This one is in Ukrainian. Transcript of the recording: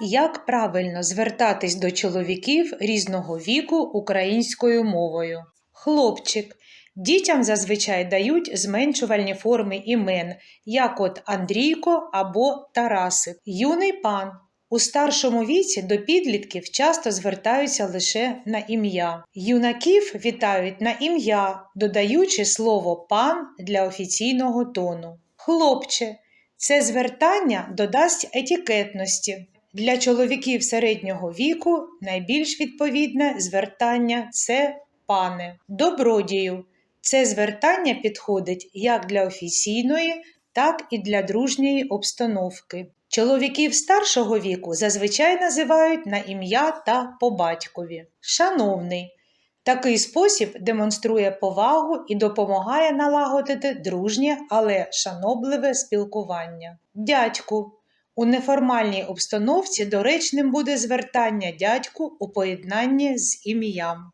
Як правильно звертатись до чоловіків різного віку українською мовою? Хлопчик. Дітям зазвичай дають зменшувальні форми імен, як от Андрійко або Тарасик. Юний пан. У старшому віці до підлітків часто звертаються лише на ім'я. Юнаків вітають на ім'я, додаючи слово пан для офіційного тону. Хлопче. Це звертання додасть етикетності. Для чоловіків середнього віку найбільш відповідне звертання це пане. Добродію. Це звертання підходить як для офіційної, так і для дружньої обстановки. Чоловіків старшого віку зазвичай називають на ім'я та по батькові. Шановний. Такий спосіб демонструє повагу і допомагає налагодити дружнє, але шанобливе спілкування. Дядьку. У неформальній обстановці доречним буде звертання дядьку у поєднанні з ім'ям.